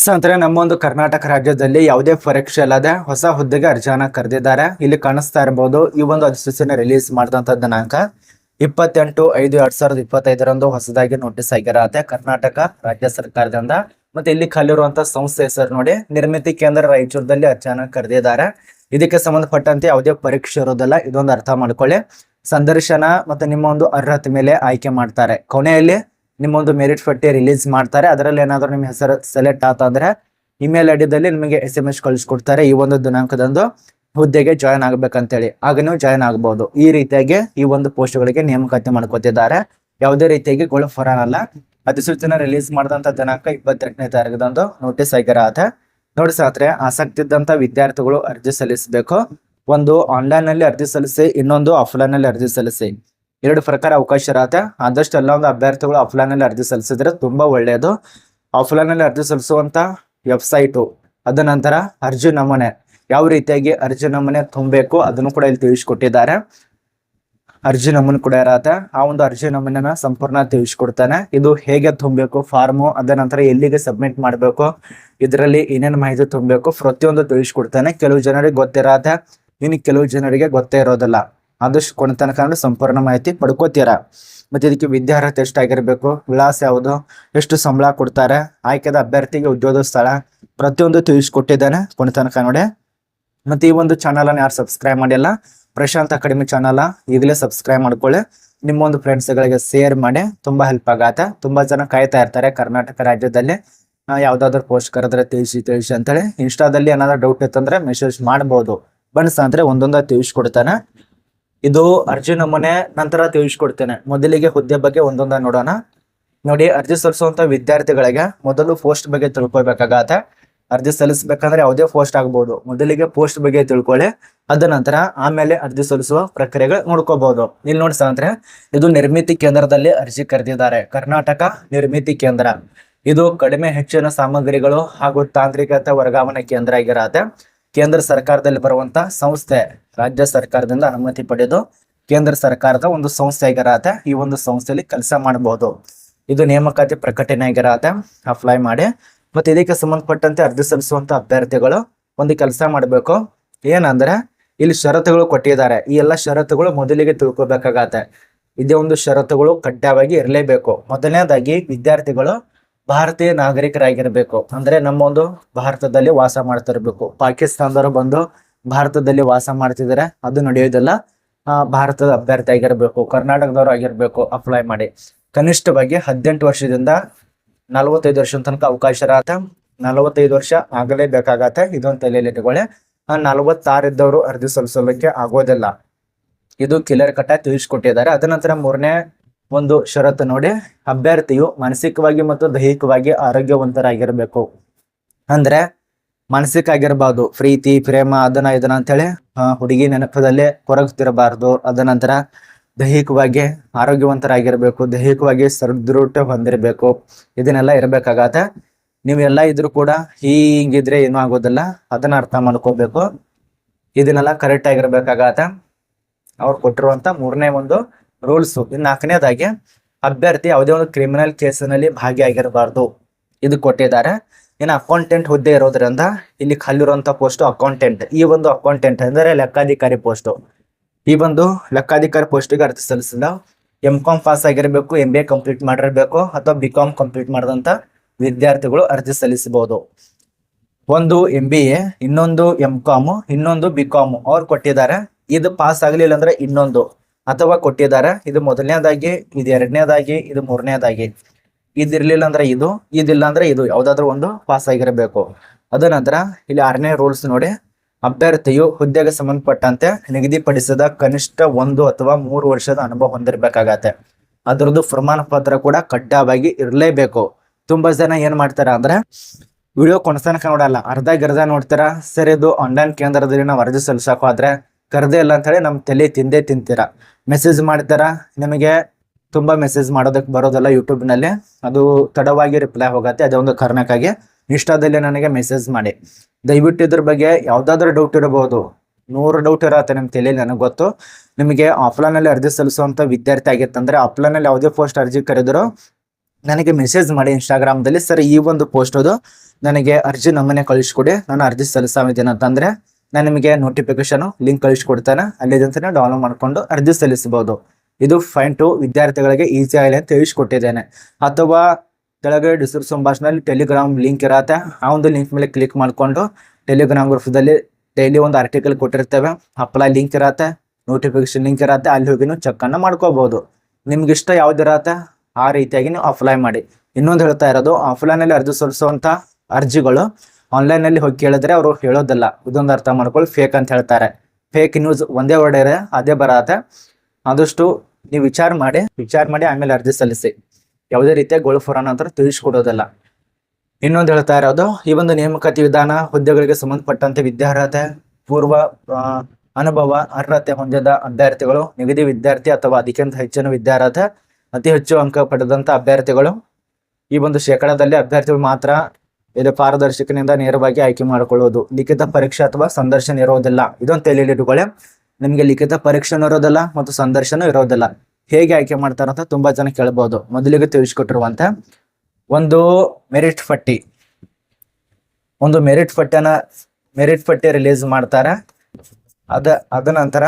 ಸ್ನೇಹಿತರೆ ನಮ್ಮ ಒಂದು ಕರ್ನಾಟಕ ರಾಜ್ಯದಲ್ಲಿ ಯಾವುದೇ ಪರೀಕ್ಷೆ ಅಲ್ಲದೆ ಹೊಸ ಹುದ್ದೆಗೆ ಅರ್ಜಿಯನ್ನ ಕರೆದಿದ್ದಾರೆ. ಇಲ್ಲಿ ಕಾಣಿಸ್ತಾ ಇರಬಹುದು ಈ ಒಂದು ಅಧಿಸೂಚನೆ ರಿಲೀಸ್ ಮಾಡಿದಂತ ದಿನಾಂಕ ಇಪ್ಪತ್ತೆಂಟು ಐದು ಎರಡ್ ಸಾವಿರದ ಇಪ್ಪತ್ತೈದರಂದು ಹೊಸದಾಗಿ ನೋಟಿಸ್ ಆಗಿರತ್ತೆ ಕರ್ನಾಟಕ ರಾಜ್ಯ ಸರ್ಕಾರದಿಂದ. ಮತ್ತೆ ಇಲ್ಲಿ ಕಲಿರುವಂತ ಸಂಸ್ಥೆ ಹೆಸರು ನೋಡಿ, ನಿರ್ಮಿತಿ ಕೇಂದ್ರ ರಾಯಚೂರದಲ್ಲಿ ಅರ್ಜಿಯನ್ನ ಕರೆದಿದ್ದಾರೆ. ಇದಕ್ಕೆ ಸಂಬಂಧಪಟ್ಟಂತೆ ಯಾವುದೇ ಪರೀಕ್ಷೆ ಇರೋದಿಲ್ಲ, ಇದೊಂದು ಅರ್ಥ ಮಾಡ್ಕೊಳ್ಳಿ. ಸಂದರ್ಶನ ಮತ್ತೆ ನಿಮ್ಮ ಒಂದು ಅರ್ಹತೆ ಮೇಲೆ ಆಯ್ಕೆ ಮಾಡ್ತಾರೆ. ಕೊನೆಯಲ್ಲಿ ನಿಮ್ಮೊಂದು ಮೆರಿಟ್ ಪಟ್ಟಿ ರಿಲೀಸ್ ಮಾಡ್ತಾರೆ. ಅದರಲ್ಲಿ ಏನಾದ್ರು ನಿಮ್ಮ ಹೆಸರು ಸೆಲೆಕ್ಟ್ ಆತಂದ್ರೆ ಇಮೇಲ್ ಐಡಿದಲ್ಲಿ ನಿಮಗೆ ಎಸ್ ಎಂ ಎಸ್ ಕಳಿಸ್ಕೊಡ್ತಾರೆ. ಈ ಒಂದು ದಿನಾಂಕದಂದು ಹುದ್ದೆಗೆ ಜಾಯ್ನ್ ಆಗ್ಬೇಕಂತೇಳಿ. ಆಗ ನೀವು ಜಾಯ್ನ್ ಆಗಬಹುದು ಈ ರೀತಿಯಾಗಿ ಈ ಒಂದು ಪೋಸ್ಟ್ಗಳಿಗೆ ನೇಮಕಾತಿ ಮಾಡ್ಕೊತಿದ್ದಾರೆ. ಯಾವುದೇ ರೀತಿಯಾಗಿ ಗೋಳು ಫರಾನಲ್ಲ ಅಧಿಸೂಚನೆ ರಿಲೀಸ್ ಮಾಡಿದಂತ ದಿನಾಂಕ ಇಪ್ಪತ್ತೆಂಟನೇ ತಾರೀಕದಂದು ನೋಟಿಸ್ ಆಗಿರತ್ತೆ ನೋಡಿ ಸಾತ್ರೆ ಆಸಕ್ತಿ ಇದ್ದಂತ ವಿದ್ಯಾರ್ಥಿಗಳು ಅರ್ಜಿ ಸಲ್ಲಿಸಬೇಕು. ಒಂದು ಆನ್ಲೈನ್ನಲ್ಲಿ ಅರ್ಜಿ ಸಲ್ಲಿಸಿ, ಇನ್ನೊಂದು ಆಫ್ಲೈನ್ನಲ್ಲಿ ಅರ್ಜಿ ಸಲ್ಲಿಸಿ. ಎರಡು ಪ್ರಕಾರ ಅವಕಾಶ ಇರತ್ತೆ. ಆದಷ್ಟು ಎಲ್ಲ ಒಂದು ಅಭ್ಯರ್ಥಿಗಳು ಆಫ್ಲೈನಲ್ಲಿ ಅರ್ಜಿ ಸಲ್ಲಿಸಿದ್ರೆ ತುಂಬಾ ಒಳ್ಳೆಯದು. ಆಫ್ಲೈನಲ್ಲಿ ಅರ್ಜಿ ಸಲ್ಲಿಸುವಂತ ವೆಬ್ಸೈಟು ಅದ ನಂತರ ಅರ್ಜಿ ನಮೂನೆ. ಯಾವ ರೀತಿಯಾಗಿ ಅರ್ಜಿ ನಮೂನೆ ತುಂಬಬೇಕು ಅದನ್ನು ಕೂಡ ಇಲ್ಲಿ ತಿಳಿಸ್ಕೊಟ್ಟಿದ್ದಾರೆ. ಅರ್ಜಿ ನಮೂನೆ ಕೂಡ ಇರತ್ತೆ. ಆ ಒಂದು ಅರ್ಜಿ ನಮೂನೆನ ಸಂಪೂರ್ಣ ತಿಳಿಸ್ಕೊಡ್ತಾನೆ. ಇದು ಹೇಗೆ ತುಂಬಬೇಕು ಫಾರ್ಮು ಅದ ನಂತರ ಎಲ್ಲಿಗೆ ಸಬ್ಮಿಟ್ ಮಾಡಬೇಕು, ಇದರಲ್ಲಿ ಏನೇನು ಮಾಹಿತಿ ತುಂಬಬೇಕು ಪ್ರತಿಯೊಂದು ತಿಳಿಸ್ಕೊಡ್ತಾನೆ. ಕೆಲವು ಜನರಿಗೆ ಗೊತ್ತಿರತ್ತೆ. ಇನ್ನು ಕೆಲವು ಜನರಿಗೆ ಗೊತ್ತೇ ಇರೋದಿಲ್ಲ. ಆದಷ್ಟು ಕೊನೆ ತನಕ ಸಂಪೂರ್ಣ ಮಾಹಿತಿ ಪಡ್ಕೋತೀರ. ಮತ್ತೆ ಇದಕ್ಕೆ ವಿದ್ಯಾರ್ಹತೆ ಎಷ್ಟಾಗಿರ್ಬೇಕು ವಿಳಾಸ ಯಾವುದು? ಎಷ್ಟು ಸಂಬಳ ಕೊಡ್ತಾರೆ? ಆಯ್ಕೆದ ಅಭ್ಯರ್ಥಿಗೆ ಉದ್ಯೋಗ ಸ್ಥಳ ಪ್ರತಿಯೊಂದು ತಿಳಿಸ್ಕೊಟ್ಟಿದ್ದಾನೆ ಕೊನೆ ತನಕ ನೋಡಿ. ಮತ್ತೆ ಈ ಒಂದು ಚಾನಲ್ ಅನ್ನು ಯಾರು ಸಬ್ಸ್ಕ್ರೈಬ್ ಮಾಡಿಲ್ಲ, ಪ್ರಶಾಂತ್ ಅಕಾಡೆಮಿ ಚಾನಲ್ ಈಗಲೇ ಸಬ್ಸ್ಕ್ರೈಬ್ ಮಾಡ್ಕೊಳ್ಳಿ. ನಿಮ್ಮೊಂದು ಫ್ರೆಂಡ್ಸ್ಗಳಿಗೆ ಶೇರ್ ಮಾಡಿ, ತುಂಬಾ ಹೆಲ್ಪ್ ಆಗತ್ತೆ. ತುಂಬಾ ಜನ ಕಾಯ್ತಾ ಇರ್ತಾರೆ ಕರ್ನಾಟಕ ರಾಜ್ಯದಲ್ಲಿ. ಯಾವುದಾದ್ರೂ ಯಾವ್ದಾದ್ರು ಪೋಸ್ಟ್ ಕರೆದ್ರೆ ತಿಳಿಸಿ ತಿಳಿಸಿ ಅಂತೇಳಿ. ಇನ್ಸ್ಟಾದಲ್ಲಿ ಏನಾದ್ರೂ ಡೌಟ್ ಇತ್ತಂದ್ರೆ ಮೆಸೇಜ್ ಮಾಡ್ಬೋದು. ಬನ್ಸ್ ಅಂದ್ರೆ ಒಂದೊಂದ ತಿಳಿಸ್ಕೊಡ್ತಾನೆ. ಇದು ಅರ್ಜಿ ನಮೂನೆ ನಂತರ ತಿಳಿಸ್ಕೊಡ್ತೇನೆ. ಮೊದಲಿಗೆ ಹುದ್ದೆ ಬಗ್ಗೆ ಒಂದೊಂದ ನೋಡೋಣ. ನೋಡಿ, ಅರ್ಜಿ ಸಲ್ಲಿಸುವಂತ ವಿದ್ಯಾರ್ಥಿಗಳಿಗೆ ಮೊದಲು ಪೋಸ್ಟ್ ಬಗ್ಗೆ ತಿಳ್ಕೊಳ್ಬೇಕಾಗತ್ತೆ. ಅರ್ಜಿ ಸಲ್ಲಿಸಬೇಕಂದ್ರೆ ಯಾವುದೇ ಪೋಸ್ಟ್ ಆಗ್ಬೋದು. ಮೊದಲಿಗೆ ಪೋಸ್ಟ್ ಬಗ್ಗೆ ತಿಳ್ಕೊಳ್ಳಿ. ಅದ ನಂತರ ಆಮೇಲೆ ಅರ್ಜಿ ಸಲ್ಲಿಸುವ ಪ್ರಕ್ರಿಯೆಗಳು ನೋಡ್ಕೋಬಹುದು ಇಲ್ಲಿ ನೋಡಿ ಅಂದ್ರೆ ಇದು ನಿರ್ಮಿತಿ ಕೇಂದ್ರದಲ್ಲಿ ಅರ್ಜಿ ಕರೆದಿದ್ದಾರೆ. ಕರ್ನಾಟಕ ನಿರ್ಮಿತಿ ಕೇಂದ್ರ. ಇದು ಕಡಿಮೆ ಹೆಚ್ಚಿನ ಸಾಮಗ್ರಿಗಳು ಹಾಗೂ ತಾಂತ್ರಿಕತೆ ವರ್ಗಾವಣೆ ಕೇಂದ್ರ ಆಗಿರತ್ತೆ. ಕೇಂದ್ರ ಸರ್ಕಾರದಲ್ಲಿ ಬರುವಂತ ಸಂಸ್ಥೆ ರಾಜ್ಯ ಸರ್ಕಾರದಿಂದ ಅನುಮತಿ ಪಡೆದು ಕೇಂದ್ರ ಸರ್ಕಾರದ ಒಂದು ಸಂಸ್ಥೆ ಆಗಿರತ್ತೆ. ಈ ಒಂದು ಸಂಸ್ಥೆಯಲ್ಲಿ ಕೆಲಸ ಮಾಡಬಹುದು ಇದು ನೇಮಕಾತಿ ಪ್ರಕಟಣೆ ಆಗಿರತ್ತೆ. ಅಪ್ಲೈ ಮಾಡಿ. ಮತ್ತೆ ಇದಕ್ಕೆ ಸಂಬಂಧಪಟ್ಟಂತೆ ಅರ್ಜಿ ಸಲ್ಲಿಸುವಂತ ಅಭ್ಯರ್ಥಿಗಳು ಒಂದು ಕೆಲಸ ಮಾಡಬೇಕು. ಏನಂದ್ರೆ ಇಲ್ಲಿ ಷರತ್ತುಗಳು ಕೊಟ್ಟಿದ್ದಾರೆ. ಈ ಎಲ್ಲ ಷರತ್ತುಗಳು ಮೊದಲಿಗೆ ತಿಳ್ಕೊಬೇಕಾಗತ್ತೆ. ಇದೇ ಒಂದು ಷರತ್ತುಗಳು ಕಡ್ಡಾಯವಾಗಿ ಇರಲೇಬೇಕು. ಮೊದಲನೇದಾಗಿ ವಿದ್ಯಾರ್ಥಿಗಳು ಭಾರತೀಯ ನಾಗರಿಕರಾಗಿರ್ಬೇಕು. ಅಂದ್ರೆ ನಮ್ಮ ಒಂದು ಭಾರತದಲ್ಲಿ ವಾಸ ಮಾಡ್ತಿರ್ಬೇಕು. ಪಾಕಿಸ್ತಾನದವರು ಬಂದು ಭಾರತದಲ್ಲಿ ವಾಸ ಮಾಡ್ತಿದ್ದಾರೆ ಅದು ನಡೆಯೋದಿಲ್ಲ. ಭಾರತದ ಅಭ್ಯರ್ಥಿ ಆಗಿರ್ಬೇಕು, ಕರ್ನಾಟಕದವರು ಆಗಿರ್ಬೇಕು ಅಪ್ಲೈ ಮಾಡಿ. ಕನಿಷ್ಠವಾಗಿ ಹದಿನೆಂಟು ವರ್ಷದಿಂದ ನಲವತ್ತೈದು ವರ್ಷದ ತನಕ ಅವಕಾಶ ಇರತ್ತೆ. ನಲವತ್ತೈದು ವರ್ಷ ಆಗಲೇಬೇಕಾಗತ್ತೆ ಇದೊಂದು ತಲೆಯಲ್ಲಿ ಇಟ್ಕೊಳ್ಳಿ. ನಲವತ್ತಾರು ಇದ್ದವರು ಅರ್ಜಿ ಸಲ್ಲಿಸಲಿಕ್ಕೆ ಆಗೋದಿಲ್ಲ. ಇದು ಕಿಲರ್ ಕಟ್ಟ ತಿಳಿಸ್ಕೊಟ್ಟಿದ್ದಾರೆ. ಅದ ನಂತರ ಮೂರನೇ ಒಂದು ಷರತ್ತು ನೋಡಿ. ಅಭ್ಯರ್ಥಿಯು ಮಾನಸಿಕವಾಗಿ ಮತ್ತು ದೈಹಿಕವಾಗಿ ಆರೋಗ್ಯವಂತರಾಗಿರಬೇಕು. ಅಂದ್ರೆ ಮಾನಸಿಕ ಆಗಿರಬಾರ್ದು. ಪ್ರೀತಿ, ಪ್ರೇಮ, ಅದನ್ನ, ಇದನ್ನ ಅಂತೇಳಿ ಹುಡುಗಿ ನೆನಪದಲ್ಲಿ ಕೊರಗುತ್ತಿರಬಾರ್ದು. ಅದ ನಂತರ ದೈಹಿಕವಾಗಿ ಆರೋಗ್ಯವಂತರಾಗಿರ್ಬೇಕು. ದೈಹಿಕವಾಗಿ ಸದೃಢ ಹೊಂದಿರಬೇಕು. ಇದನ್ನೆಲ್ಲ ಇರಬೇಕಾಗತ್ತೆ. ನೀವೆಲ್ಲ ಇದ್ರು ಕೂಡ ಹೀಗಿದ್ರೆ ಏನೂ ಆಗೋದಿಲ್ಲ. ಅದನ್ನ ಅರ್ಥ ಮಾಡ್ಕೋಬೇಕು. ಇದನ್ನೆಲ್ಲ ಕರೆಕ್ಟ್ ಆಗಿರ್ಬೇಕಾಗತ್ತೆ. ಅವ್ರು ಕೊಟ್ಟಿರುವಂತ ಮೂರನೇ ಒಂದು ರೂಲ್ಸ್ ಇನ್ನು ನಾಲ್ಕನೇದಾಗಿ ಅಭ್ಯರ್ಥಿ ಯಾವುದೇ ಒಂದು ಕ್ರಿಮಿನಲ್ ಕೇಸಿನಲ್ಲಿ ಭಾಗಿಯಾಗಿರಬಾರ್ದು. ಇದು ಕೊಟ್ಟಿದ್ದಾರೆ. ಇನ್ನು ಅಕೌಂಟೆಂಟ್ ಹುದ್ದೆ ಇರೋದ್ರಿಂದ ಇಲ್ಲಿ ಕಲ್ಲಿರುವಂಥ ಪೋಸ್ಟ್ ಅಕೌಂಟೆಂಟ್ ಈ ಒಂದು ಅಕೌಂಟೆಂಟ್ ಅಂದರೆ ಲೆಕ್ಕಾಧಿಕಾರಿ ಪೋಸ್ಟ್ ಈ ಒಂದು ಲೆಕ್ಕಾಧಿಕಾರಿ ಪೋಸ್ಟಿಗೆ ಅರ್ಥ ಸಲ್ಲಿಸಿಲ್ಲ ಎಂ ಕಾಮ್ ಪಾಸ್ ಆಗಿರಬೇಕು ಎಂ ಬಿ ಎ ಕಂಪ್ಲೀಟ್ ಮಾಡಿರಬೇಕು ಅಥವಾ ಬಿ ಕಾಮ್ ಕಂಪ್ಲೀಟ್ ಮಾಡಿದಂಥ ವಿದ್ಯಾರ್ಥಿಗಳು ಅರ್ಜಿ ಸಲ್ಲಿಸಬಹುದು. ಒಂದು ಎಂ ಬಿ ಎ ಇನ್ನೊಂದು ಎಂ ಕಾಮ್ ಇನ್ನೊಂದು ಬಿ ಕಾಮ್ ಅವ್ರು ಕೊಟ್ಟಿದ್ದಾರೆ. ಇದು ಪಾಸ್ ಆಗಲಿಲ್ಲ ಅಂದ್ರೆ ಇನ್ನೊಂದು. ಅಥವಾ ಕೊಟ್ಟಿದ್ದಾರೆ. ಇದು ಮೊದಲನೇದಾಗಿ, ಇದು ಎರಡನೇದಾಗಿ, ಇದು ಮೂರನೇದಾಗಿ. ಇದಿರ್ಲಿಲ್ಲ ಅಂದ್ರೆ ಇದು, ಇದಿಲ್ಲ ಅಂದ್ರೆ ಇದು. ಯಾವ್ದಾದ್ರು ಒಂದು ಪಾಸ್ ಆಗಿರಬೇಕು. ಅದ ನಂತರ ಇಲ್ಲಿ ಆರನೇ ರೂಲ್ಸ್ ನೋಡಿ. ಅಭ್ಯರ್ಥಿಯು ಹುದ್ದೆಗೆ ಸಂಬಂಧಪಟ್ಟಂತೆ ನಿಗದಿಪಡಿಸಿದ ಕನಿಷ್ಠ ಒಂದು ಅಥವಾ ಮೂರು ವರ್ಷದ ಅನುಭವ ಹೊಂದಿರಬೇಕಾಗತ್ತೆ. ಅದರದ್ದು ಪ್ರಮಾಣ ಪತ್ರ ಕೂಡ ಕಡ್ಡಾಯವಾಗಿ ಇರಲೇಬೇಕು. ತುಂಬಾ ಜನ ಏನ್ ಮಾಡ್ತಾರ ಅಂದ್ರೆ ವಿಡಿಯೋ ಕೊನೆತನಕ ನೋಡಲ್ಲ. ಅರ್ಧ ಗಿರ್ಧ ನೋಡ್ತಾರ? ಸರಿ, ಇದು ಆನ್ಲೈನ್ ಕೇಂದ್ರದಲ್ಲಿ ನಾವು ಅರ್ಜಿ ಸಲ್ಲಿಸಕ್ ಕರೆದೇ ಇಲ್ಲ ಅಂತ ಹೇಳಿ ನಮ್ಮ ತಲೆ ತಿಂದೇ ತಿಂತೀರ. ಮೆಸೇಜ್ ಮಾಡ್ತಾರ ನಿಮಗೆ ತುಂಬಾ ಮೆಸೇಜ್ ಮಾಡೋದಕ್ಕೆ ಬರೋದಲ್ಲ ಯೂಟ್ಯೂಬ್ನಲ್ಲಿ ಅದು ತಡವಾಗಿ ರಿಪ್ಲೈ ಹೋಗತ್ತೆ. ಅದೇ ಒಂದು ಕಾರಣಕ್ಕಾಗಿ ಇನ್ಸ್ಟಾದಲ್ಲಿ ನನಗೆ ಮೆಸೇಜ್ ಮಾಡಿ. ದಯವಿಟ್ಟು ಇದ್ರ ಬಗ್ಗೆ ಯಾವ್ದಾದ್ರು ಡೌಟ್ ಇರಬಹುದು. ನೂರು ಡೌಟ್ ಇರತ್ತೆ ನಿಮ್ ತಲೆಯಲ್ಲಿ ನನಗೆ ಗೊತ್ತು. ನಿಮಗೆ ಆಫ್ಲೈನ್ ಅಲ್ಲಿ ಅರ್ಜಿ ಸಲ್ಲಿಸುವಂತ ವಿದ್ಯಾರ್ಥಿ ಆಗಿತ್ತಂದ್ರೆ ಆಫ್ಲೈನ್ ಅಲ್ಲಿ ಯಾವುದೇ ಪೋಸ್ಟ್ ಅರ್ಜಿ ಕರೆದ್ರು ನನಗೆ ಮೆಸೇಜ್ ಮಾಡಿ ಇನ್ಸ್ಟಾಗ್ರಾಮ್ದಲ್ಲಿ ಸರ್, ಈ ಒಂದು ಪೋಸ್ಟ್ ಅದು ನನಗೆ ಅರ್ಜಿ ನಮ್ಮನೆ ಕಳಿಸ್ಕೊಡಿ. ನಾನು ಅರ್ಜಿ ಸಲ್ಲಿಸಿದ್ದೀನಿ ಅಂತಂದ್ರೆ ನಾನು ನಿಮಗೆ ನೋಟಿಫಿಕೇಶನ್ ಲಿಂಕ್ ಕಳಿಸ್ಕೊಡ್ತೇನೆ. ಅಲ್ಲಿದಂತಾನೆ ಡೌನ್ಲೋಡ್ ಮಾಡ್ಕೊಂಡು ಅರ್ಜಿ ಸಲ್ಲಿಸಬಹುದು. ಇದು ಫೈನ್ ಟು ವಿದ್ಯಾರ್ಥಿಗಳಿಗೆ ಈಸಿ ಆಗಲಿ ಅಂತ ತಿಳಿಸ್ಕೊಟ್ಟಿದ್ದೇನೆ. ಅಥವಾ ಕೆಳಗಡೆ ಡಿಸ್ಕ್ರಿಪ್ಷನ್ ಬಾಕ್ಸ್ನಲ್ಲಿ ಟೆಲಿಗ್ರಾಮ್ ಲಿಂಕ್ ಇರತ್ತೆ. ಆ ಒಂದು ಲಿಂಕ್ ಮೇಲೆ ಕ್ಲಿಕ್ ಮಾಡಿಕೊಂಡು ಟೆಲಿಗ್ರಾಮ್ ಗ್ರೂಪ್ದಲ್ಲಿ ಡೈಲಿ ಒಂದು ಆರ್ಟಿಕಲ್ ಕೊಟ್ಟಿರ್ತೇವೆ. ಅಪ್ಲೈ ಲಿಂಕ್ ಇರತ್ತೆ ನೋಟಿಫಿಕೇಶನ್ ಲಿಂಕ್ ಇರತ್ತೆ, ಅಲ್ಲಿ ಹೋಗಿ ನೀವು ಚೆಕ್ ಅನ್ನ ಮಾಡ್ಕೋಬಹುದು. ನಿಮ್ಗೆ ಇಷ್ಟ ಯಾವ್ದಿರತ್ತೆ ಆ ರೀತಿಯಾಗಿ ನೀವು ಅಪ್ಲೈ ಮಾಡಿ. ಇನ್ನೊಂದು ಹೇಳ್ತಾ ಇರೋದು ಆಫ್ಲೈನಲ್ಲಿ ಅರ್ಜಿ ಸಲ್ಲಿಸುವಂತ ಅರ್ಜಿಗಳು ಆನ್ಲೈನ್ ಅಲ್ಲಿ ಹೋಗಿ ಕೇಳಿದ್ರೆ ಅವರು ಹೇಳೋದಿಲ್ಲ. ಇದೊಂದು ಅರ್ಥ ಮಾಡ್ಕೊಳ್ಳಿ ಫೇಕ್ ಅಂತ ಹೇಳ್ತಾರೆ. ಫೇಕ್ ನ್ಯೂಸ್ ಒಂದೇ ಇದೆ ಅದೇ ಬರತ್ತೆ. ಆದಷ್ಟು ನೀವು ವಿಚಾರ ಮಾಡಿ ವಿಚಾರ ಮಾಡಿ ಆಮೇಲೆ ಅರ್ಜಿ ಸಲ್ಲಿಸಿ. ಯಾವುದೇ ರೀತಿಯ ಗೋಳು ಅಂತ ತಿಳಿಸ್ಕೊಡೋದಿಲ್ಲ. ಇನ್ನೊಂದು ಹೇಳ್ತಾ ಇರೋದು, ಈ ಒಂದು ನೇಮಕಾತಿ ವಿಧಾನ ಹುದ್ದೆಗಳಿಗೆ ಸಂಬಂಧಪಟ್ಟಂತೆ ವಿದ್ಯಾರ್ಹತೆ, ಪೂರ್ವ ಅನುಭವ, ಅರ್ಹತೆ ಹೊಂದಿದ ಅಭ್ಯರ್ಥಿಗಳು, ನಿಗದಿ ವಿದ್ಯಾರ್ಥಿ ಅಥವಾ ಅದಕ್ಕಿಂತ ಹೆಚ್ಚಿನ ವಿದ್ಯಾರ್ಹತೆ, ಅತಿ ಹೆಚ್ಚು ಅಂಕ ಪಡೆದಂತ ಅಭ್ಯರ್ಥಿಗಳು. ಈ ಒಂದು ಶೇಕಡಾದಲ್ಲಿ ಅಭ್ಯರ್ಥಿಗಳು ಮಾತ್ರ ಇದು ಪಾರದರ್ಶಕನಿಂದ ನೇರವಾಗಿ ಆಯ್ಕೆ ಮಾಡಿಕೊಳ್ಳುವುದು ಲಿಖಿತ ಪರೀಕ್ಷೆ ಅಥವಾ ಸಂದರ್ಶನ ಇರೋದಿಲ್ಲ. ಇದೊಂದು ತಲೆಯಲ್ಲಿಟ್ಟುಕೊಳ್ಳಿ ನಿಮಗೆ ಲಿಖಿತ ಪರೀಕ್ಷೆನೂ ಇರೋದಿಲ್ಲ ಮತ್ತು ಸಂದರ್ಶನ ಇರೋದಿಲ್ಲ. ಹೇಗೆ ಆಯ್ಕೆ ಮಾಡ್ತಾರೆ ಅಂತ ತುಂಬಾ ಜನ ಕೇಳಬಹುದು ಮೊದಲಿಗೆ ತಿಳಿಸ್ಕೊಟ್ಟಿರುವಂತ, ಒಂದು ಮೆರಿಟ್ ಪಟ್ಟಿ. ಒಂದು ಮೆರಿಟ್ ಪಟ್ಟಿನ, ಮೆರಿಟ್ ಪಟ್ಟಿ ರಿಲೀಸ್ ಮಾಡ್ತಾರೆ. ಅದ ಅದ ನಂತರ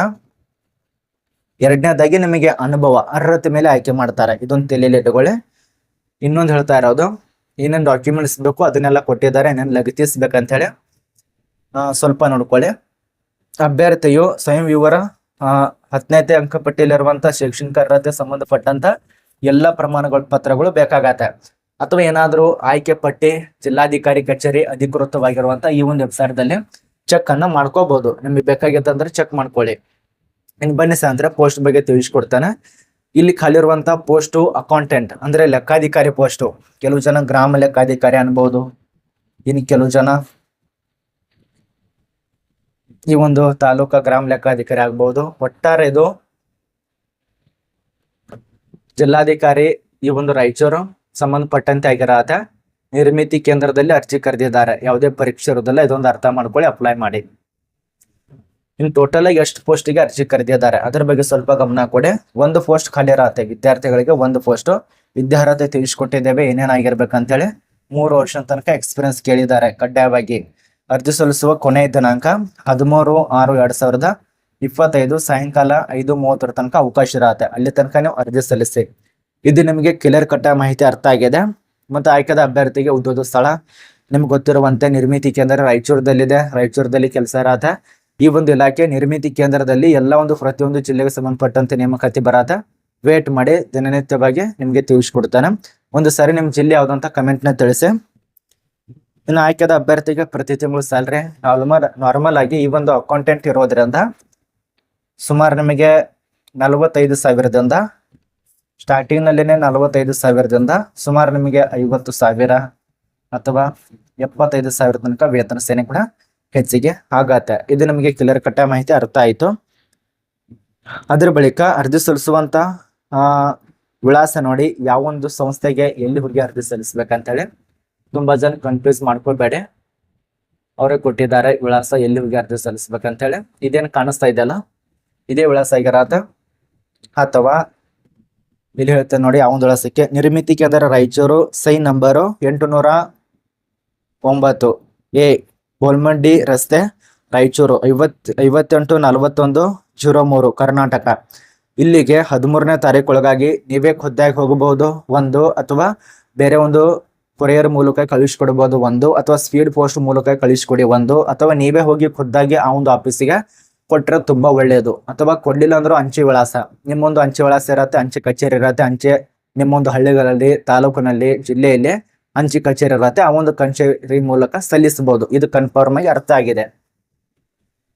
ಎರಡನೇದಾಗಿ ನಿಮಗೆ ಅನುಭವ, ಅರ್ಹತೆ ಮೇಲೆ ಆಯ್ಕೆ ಮಾಡ್ತಾರೆ. ಇದೊಂದು ತಲೆಯಲ್ಲಿ ಇಟ್ಟುಕೊಳ್ಳಿ ಇನ್ನೊಂದು ಹೇಳ್ತಾ ಇರೋದು ಏನೇನು ಡಾಕ್ಯುಮೆಂಟ್ಸ್ ಬೇಕು ಅದನ್ನೆಲ್ಲ ಕೊಟ್ಟಿದ್ದಾರೆ, ಏನೇನು ಲಗತ್ತಿಸ್ಬೇಕಂತ ಹೇಳಿ ಸ್ವಲ್ಪ ನೋಡ್ಕೊಳ್ಳಿ. ಅಭ್ಯರ್ಥಿಯು ಸ್ವಯಂ ವಿವರ ಹತ್ತನೇತೆ ಅಂಕಪಟ್ಟಿಯಲ್ಲಿರುವಂತ ಶೈಕ್ಷಣಿಕ ಅರ್ಹತೆ ಸಂಬಂಧಪಟ್ಟಂತ ಎಲ್ಲ ಪ್ರಮಾಣಗಳ ಪತ್ರಗಳು ಬೇಕಾಗತ್ತೆ. ಅಥವಾ ಏನಾದರೂ ಆಯ್ಕೆ ಪಟ್ಟಿ, ಜಿಲ್ಲಾಧಿಕಾರಿ ಕಚೇರಿ ಅಧಿಕೃತವಾಗಿರುವಂಥ ಈ ಒಂದು ವೆಬ್ಸೈಟ್ ದಲ್ಲಿ ಚೆಕ್ ಅನ್ನ ಮಾಡ್ಕೋಬಹುದು ನಿಮಗೆ ಬೇಕಾಗಿತ್ತಂದ್ರೆ ಚೆಕ್ ಮಾಡ್ಕೊಳ್ಳಿ. ಇನ್ನು ಬನ್ನಿ ಅಂದ್ರೆ ಪೋಸ್ಟ್ ಬಗ್ಗೆ ತಿಳಿಸ್ಕೊಡ್ತಾನೆ. ಇಲ್ಲಿ ಖಾಲಿ ಇರುವಂತ ಪೋಸ್ಟು ಅಕೌಂಟೆಂಟ್ ಅಂದ್ರೆ ಲೆಕ್ಕಾಧಿಕಾರಿ ಪೋಸ್ಟು ಕೆಲವು ಜನ ಗ್ರಾಮ ಲೆಕ್ಕಾಧಿಕಾರಿ ಅನ್ಬಹುದು ಇನ್ನು ಕೆಲವು ಜನ ಈ ಒಂದು ತಾಲೂಕಾ ಗ್ರಾಮ ಲೆಕ್ಕಾಧಿಕಾರಿ ಆಗ್ಬಹುದು ಒಟ್ಟಾರೆ ಇದು ಜಿಲ್ಲಾಧಿಕಾರಿ ಈ ಒಂದು ರಾಯಚೂರು ಸಂಬಂಧಪಟ್ಟಂತೆ ಆಗಿರತ್ತೆ. ನಿರ್ಮಿತಿ ಕೇಂದ್ರದಲ್ಲಿ ಅರ್ಜಿ ಕರೆದಿದ್ದಾರೆ. ಯಾವುದೇ ಪರೀಕ್ಷೆ ಇರೋದಿಲ್ಲ ಇದೊಂದು ಅರ್ಥ ಮಾಡ್ಕೊಳ್ಳಿ ಅಪ್ಲೈ ಮಾಡಿ. ಇನ್ನು ಟೋಟಲ್ ಆಗಿ ಎಷ್ಟು ಪೋಸ್ಟಿಗೆ ಅರ್ಜಿ ಕರೆದಿದ್ದಾರೆ? ಅದ್ರ ಬಗ್ಗೆ ಸ್ವಲ್ಪ ಗಮನ ಕೊಡಿ. ಒಂದು ಪೋಸ್ಟ್ ಖಾಲಿ ಇರತ್ತೆ ವಿದ್ಯಾರ್ಥಿಗಳಿಗೆ ಒಂದು ಪೋಸ್ಟ್ ವಿದ್ಯಾರ್ಹತೆ ತಿಳಿಸ್ಕೊಟ್ಟಿದ್ದೇವೆ ಏನೇನಾಗಿರ್ಬೇಕಂತೇಳಿ ಮೂರು ವರ್ಷ ತನಕ ಎಕ್ಸ್ಪೀರಿಯನ್ಸ್ ಕೇಳಿದ್ದಾರೆ ಕಡ್ಡಾಯವಾಗಿ. ಅರ್ಜಿ ಸಲ್ಲಿಸುವ ಕೊನೆಯ ದಿನಾಂಕ ಹದಿಮೂರು ಆರು ಎರಡ್ ಸಾವಿರದ ಇಪ್ಪತ್ತೈದು, ಸಾಯಂಕಾಲ ಐದು ಮೂವತ್ತರ ತನಕ ಅವಕಾಶ ಇರತ್ತೆ. ಅಲ್ಲಿ ತನಕ ನೀವು ಅರ್ಜಿ ಸಲ್ಲಿಸಿ. ಇದು ನಿಮಗೆ ಕ್ಲಿಯರ್ ಕಟ್ಟ ಮಾಹಿತಿ ಅರ್ಥ ಆಗಿದೆ. ಮತ್ತು ಆಯ್ಕೆದ ಅಭ್ಯರ್ಥಿಗೆ ಉದ್ಯೋಗ ಸ್ಥಳ ನಿಮ್ಗೆ ಗೊತ್ತಿರುವಂತೆ ನಿರ್ಮಿತಿ ಕೇಂದ್ರ ರಾಯಚೂರದಲ್ಲಿದೆ. ರಾಯಚೂರದಲ್ಲಿ ಕೆಲಸ ಇರತ್ತೆ. ಈ ಒಂದು ಇಲಾಖೆ ನಿರ್ಮಿತಿ ಕೇಂದ್ರದಲ್ಲಿ ಎಲ್ಲ ಒಂದು ಪ್ರತಿಯೊಂದು ಜಿಲ್ಲೆಗೆ ಸಂಬಂಧಪಟ್ಟಂತೆ ನೇಮಕಾತಿ ಬರಾದ ವೇಟ್ ಮಾಡಿ, ದಿನನಿತ್ಯವಾಗಿ ನಿಮಗೆ ತಿಳಿಸ್ಕೊಡ್ತಾನೆ. ಒಂದು ಸಾರಿ ನಿಮ್ಮ ಜಿಲ್ಲೆ ಯಾವ್ದಂತ ಕಮೆಂಟ್ನ ತಿಳಿಸಿ. ಇನ್ನು ಆಯ್ಕೆದ ಅಭ್ಯರ್ಥಿಗೆ ಪ್ರತಿ ತಿಂಗಳು ಸ್ಯಾಲ್ರಿ ನಾರ್ಮಲ್ ನಾರ್ಮಲ್ ಆಗಿ ಈ ಒಂದು ಅಕೌಂಟೆಂಟ್ ಇರೋದ್ರಿಂದ ಸುಮಾರು ನಿಮಗೆ ನಲವತ್ತೈದು ಸಾವಿರದಿಂದ ಸ್ಟಾರ್ಟಿಂಗ್ ನಲ್ಲಿನೇ ನಲವತ್ತೈದು ಸಾವಿರದಿಂದ ಸುಮಾರು ನಿಮಗೆ ಐವತ್ತು ಸಾವಿರ ಅಥವಾ ಎಪ್ಪತ್ತೈದು ಸಾವಿರ ತನಕ ವೇತನ ಸೇನೆ ಕೂಡ ಹೆಚ್ಚಿಗೆ ಆಘಾತ ಇದು ನಮಗೆ ಕ್ಲಿಯರ್ ಕಟ್ಟ ಮಾಹಿತಿ ಅರ್ಥ ಆಯಿತು. ಅದರ ಬಳಿಕ ಅರ್ಜಿ ಸಲ್ಲಿಸುವಂತ ವಿಳಾಸ ನೋಡಿ ಯಾವ ಒಂದು ಸಂಸ್ಥೆಗೆ ಎಲ್ಲಿ ಹೋಗಿ ಅರ್ಜಿ ಸಲ್ಲಿಸ್ಬೇಕಂತೇಳಿ. ತುಂಬಾ ಜನ ಕನ್ಫ್ಯೂಸ್ ಮಾಡ್ಕೊಳ್ಬೇಡಿ. ಅವರೇ ಕೊಟ್ಟಿದ್ದಾರೆ, ವಿಳಾಸ ಎಲ್ಲಿ ಹೋಗಿ ಅರ್ಜಿ ಸಲ್ಲಿಸ್ಬೇಕಂತೇಳಿ. ಇದೇನು ಕಾಣಿಸ್ತಾ ಇದೆಯಲ್ಲ? ಇದೇ ವಿಳಾಸ ಆಗಿರತ್ತ ಅಥವಾ ಇಲ್ಲಿ ಹೇಳ್ತೇನೆ ನೋಡಿ, ಆ ಒಂದು ವಿಳಾಸಕ್ಕೆ ನಿರ್ಮಿತಿಗೆ ಅದರ ರಾಯಚೂರು, ಸೈ ನಂಬರು ಎಂಟು ನೂರ ಒಂಬತ್ತು. ಎ ಬೋಲ್ಮಂಡಿ ರಸ್ತೆ, ರಾಯಚೂರು ಐವತ್ ಐವತ್ತೆಂಟು, ನಲವತ್ತೊಂದು, ಜೀರೋ ಮೂರು, ಕರ್ನಾಟಕ. ಇಲ್ಲಿಗೆ ಹದಿಮೂರನೇ ತಾರೀಕೊಳಗಾಗಿ ನೀವೇ ಖುದ್ದಾಗಿ ಹೋಗಬಹುದು. ಒಂದು ಅಥವಾ ಬೇರೆ ಒಂದು ಕೊರಿಯರ್ ಮೂಲಕ ಕಳಿಸ್ಕೊಡ್ಬೋದು. ಒಂದು ಅಥವಾ ಸ್ಪೀಡ್ ಪೋಸ್ಟ್ ಮೂಲಕ ಕಳಿಸ್ಕೊಡಿ. ಒಂದು ಅಥವಾ ನೀವೇ ಹೋಗಿ ಖುದ್ದಾಗಿ ಆ ಒಂದು ಆಫೀಸಿಗೆ ಕೊಟ್ಟರೆ ತುಂಬ ಒಳ್ಳೆಯದು ಅಥವಾ ಕೊಡ್ಲಿಲ್ಲ ಅಂದ್ರೆ ಅಂಚೆ ವಿಳಾಸ. ನಿಮ್ಮೊಂದು ಅಂಚೆ ವಿಳಾಸ ಇರತ್ತೆ, ಅಂಚೆ ಕಚೇರಿ ಇರತ್ತೆ, ಅಂಚೆ ನಿಮ್ಮೊಂದು ಹಳ್ಳಿಗಳಲ್ಲಿ, ತಾಲೂಕಿನಲ್ಲಿ, ಜಿಲ್ಲೆಯಲ್ಲಿ ಅಂಚೆ ಕಚೇರಿ ಇರುತ್ತೆ, ಆ ಒಂದು ಕಚೇರಿ ಮೂಲಕ ಸಲ್ಲಿಸಬಹುದು. ಇದು ಕನ್ಫರ್ಮ್ ಆಗಿ ಅರ್ಥ ಆಗಿದೆ.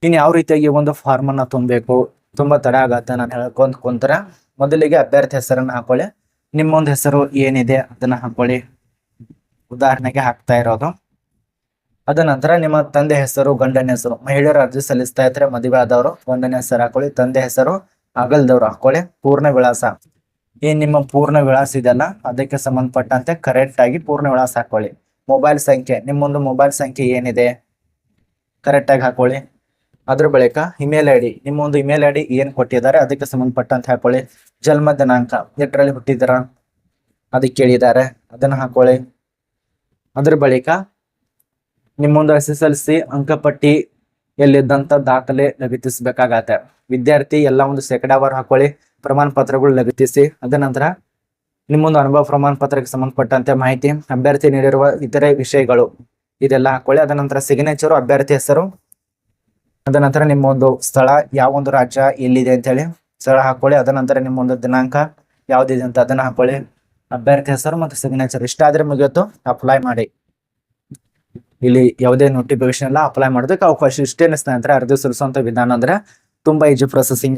ಇನ್ನು ಯಾವ ರೀತಿಯಾಗಿ ಒಂದು ಫಾರ್ಮ್ ಅನ್ನ ತುಂಬಬೇಕು? ತುಂಬಾ ತಡ ಆಗತ್ತೆ ನಾನು ಹೇಳ್ಕೊಂತ ಕುಂತರ ಮೊದಲಿಗೆ ಅಭ್ಯರ್ಥಿ ಹೆಸರನ್ನ ಹಾಕೊಳ್ಳಿ. ನಿಮ್ಮೊಂದು ಹೆಸರು ಏನಿದೆ ಅದನ್ನ ಹಾಕೊಳ್ಳಿ. ಉದಾಹರಣೆಗೆ ಹಾಕ್ತಾ ಇರೋದು. ಅದ ನಂತರ ನಿಮ್ಮ ತಂದೆ ಹೆಸರು, ಗಂಡನ ಹೆಸರು. ಮಹಿಳೆಯರು ಅರ್ಜಿ ಸಲ್ಲಿಸ್ತಾ ಇದ್ರೆ ಮದುವೆ ಆದವರು ಗಂಡನ ಹೆಸರು ಹಾಕೊಳ್ಳಿ, ತಂದೆ ಹೆಸರು ಅಗಲ್ದವ್ರು ಹಾಕೊಳ್ಳಿ. ಪೂರ್ಣ ವಿಳಾಸ. ಏನ್ ನಿಮ್ಮ ಪೂರ್ಣ ವಿಳಾಸ ಇದೆಯಲ್ಲ, ಅದಕ್ಕೆ ಸಂಬಂಧಪಟ್ಟಂತೆ ಕರೆಕ್ಟ್ ಆಗಿ ಪೂರ್ಣ ವಿಳಾಸ ಹಾಕೊಳ್ಳಿ. ಮೊಬೈಲ್ ಸಂಖ್ಯೆ, ನಿಮ್ಮೊಂದು ಮೊಬೈಲ್ ಸಂಖ್ಯೆ ಏನಿದೆ? ಕರೆಕ್ಟ್ ಆಗಿ ಹಾಕೊಳ್ಳಿ. ಅದ್ರ ಬಳಿಕ ಇಮೇಲ್ ಐ ಡಿ ನಿಮ್ಮೊಂದು ಇಮೇಲ್ ಐ ಡಿ ಏನ್ ಕೊಟ್ಟಿದ್ದಾರೆ, ಅದಕ್ಕೆ ಸಂಬಂಧಪಟ್ಟಂತೆ ಹಾಕೊಳ್ಳಿ. ಜನ್ಮ ದಿನಾಂಕ ಎಟ್ರಲ್ಲಿ ಹುಟ್ಟಿದ್ದೀರಾ? ಅದಕ್ಕೆ ಕೇಳಿದ್ದಾರೆ. ಅದನ್ನ ಹಾಕೊಳ್ಳಿ. ಅದ್ರ ಬಳಿಕ ನಿಮ್ಮೊಂದು ಎಸ್ ಎಸ್ ಎಲ್ ಸಿ ಅಂಕಪಟ್ಟಿ ಎಲ್ಲಿದ್ದಂತ ದಾಖಲೆ ಲಗತ್ತಿಸಬೇಕಾಗತ್ತೆ ವಿದ್ಯಾರ್ಥಿ ಎಲ್ಲ ಒಂದು ಶೇಕಡಾವಾರು ಹಾಕೊಳ್ಳಿ. ಪ್ರಮಾಣ ಪತ್ರಗಳು ಲಗತ್ತಿಸಿ ಅದ ನಂತರ ನಿಮ್ಮೊಂದು ಅನುಭವ ಪ್ರಮಾಣ ಪತ್ರಕ್ಕೆ ಸಂಬಂಧಪಟ್ಟಂತೆ ಮಾಹಿತಿ, ಅಭ್ಯರ್ಥಿ ನೀಡಿರುವ ಇತರೆ ವಿಷಯಗಳು ಇದೆಲ್ಲ ಹಾಕೊಳ್ಳಿ ಅದ ನಂತರ ಸಿಗ್ನೇಚರು ಅಭ್ಯರ್ಥಿ ಹೆಸರು, ಅದ ನಂತರ ನಿಮ್ಮ ಒಂದು ಸ್ಥಳ ಯಾವ ಒಂದು ರಾಜ್ಯ ಎಲ್ಲಿದೆ ಅಂತೇಳಿ ಸ್ಥಳ ಹಾಕೊಳ್ಳಿ. ಅದ ನಂತರ ನಿಮ್ಮ ಒಂದು ದಿನಾಂಕ ಯಾವ್ದಿದೆ ಅಂತ ಅದನ್ನ ಹಾಕೊಳ್ಳಿ. ಅಭ್ಯರ್ಥಿ ಹೆಸರು ಮತ್ತು ಸಿಗ್ನೇಚರ್ ಇಷ್ಟಾದ್ರೆ ಮುಗಿಯುತ್ತು ಅಪ್ಲೈ ಮಾಡಿ. ಇಲ್ಲಿ ಯಾವುದೇ ನೋಟಿಫಿಕೇಶನ್ ಎಲ್ಲ ಅಪ್ಲೈ ಮಾಡೋದಕ್ಕೆ ಅವಕಾಶ ಇಷ್ಟೇ ಸ್ನೇಹಿತರೆ. ಅರ್ಜಿ ಸಲ್ಲಿಸುವಂತ ವಿಧಾನ ಅಂದ್ರೆ ತುಂಬಾ ಈಜಿ ಪ್ರೊಸೆಸಿಂಗ್